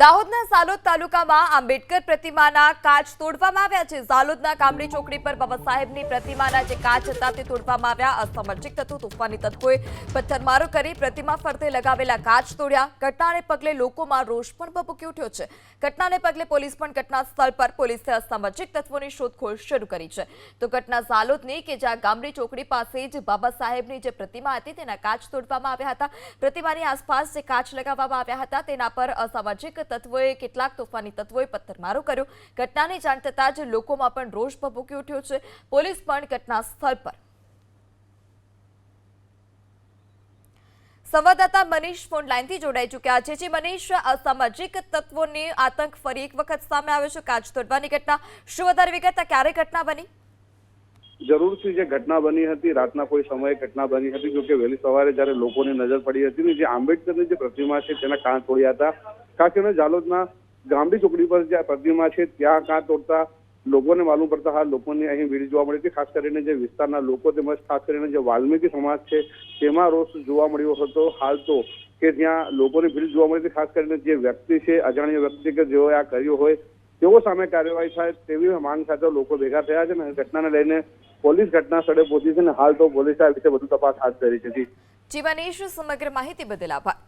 દાહોદના સાલોદ તાલુકામાં આંબેડકર પ્રતિમાના કાચ તોડવામાં આવ્યા છે. સાલોદના કામડી ચોકડી પર બાબા સાહેબની પ્રતિમાના જે કાચ હતા તે તોડવામાં આવ્યા. અસામાજિક તત્વો તોફાની તત્વોએ પથ્થરમારો કરી પ્રતિમા ફરતે લગાવેલા કાચ તોડ્યા. ઘટનાને પગલે લોકોમાં રોષ પણ ભભૂકી ઉઠ્યો છે. ઘટનાને પગલે પોલીસ પણ ઘટના સ્થળ પર પોલીસે અસામાજિક તત્વોની શોધખોળ શરૂ કરી છે. તો ઘટના સાલોદની કે જ્યાં ગામડી ચોકડી પાસે જ બાબા સાહેબની જે પ્રતિમા હતી તેના કાચ તોડવામાં આવ્યા હતા. પ્રતિમાની આસપાસ જે કાચ લગાવવામાં આવ્યા હતા તેના પર અસામાજિક તત્વોએ કેટલાક તોફાની તત્વોએ પથ્થરમારો કર્યો. ઘટનાની જાણ થતાં જ લોકોમાં પણ રોષ ભભૂકી ઉઠ્યો છે. પોલીસ પણ ઘટના સ્થળ પર. સંવાદદાતા મનીષ ફોન જોડાઈ ચૂક્યા છે. જે મનીષ અસામાજિક તત્વોની આતંક ફરી એક વખત સામે આવ્યો છે. કાચ તોડવાની ઘટના શું વધારે વિગત ક્યારે ઘટના બની? જરૂરથી જે ઘટના બની હતી, રાતના કોઈ સમયે ઘટના બની હતી જો કે વહેલી સવારે જ્યારે લોકોની નજર પડી હતી જે આંબેડકરની જે પ્રતિમા છે, તેના કાન તોડ્યા હતા. ખાસ કરીને જાલોદના ગામડી ચોકડી પર જે પ્રતિમા છે, ત્યાં કાં તોડતા લોકોને માલુમ પડતા હાલ લોકોની અહીં ભીડ જોવા મળી હતી. ખાસ કરીને જે વિસ્તારના લોકો તેમજ ખાસ કરીને જે વાલ્મીકી સમાજ છે, તેમાં રોષ જોવા મળ્યો હતો હાલ તો કે ત્યાં લોકોની ભીડ જોવા મળી હતી. ખાસ કરીને જે વ્યક્તિ છે, અજાણ્યો વ્યક્તિ કે જેઓએ આ કર્યું હોય, તેઓ સામે કાર્યવાહી થાય તેવી માંગ સાથે લોકો ભેગા થયા છે અને ઘટનાને લઈને પોલીસ ઘટના સ્થળે પહોંચી છે અને હાલ તો પોલીસે આ વિશે વધુ તપાસ હાથ ધરી છે. જી. સમગ્ર માહિતી બદલ આભાર.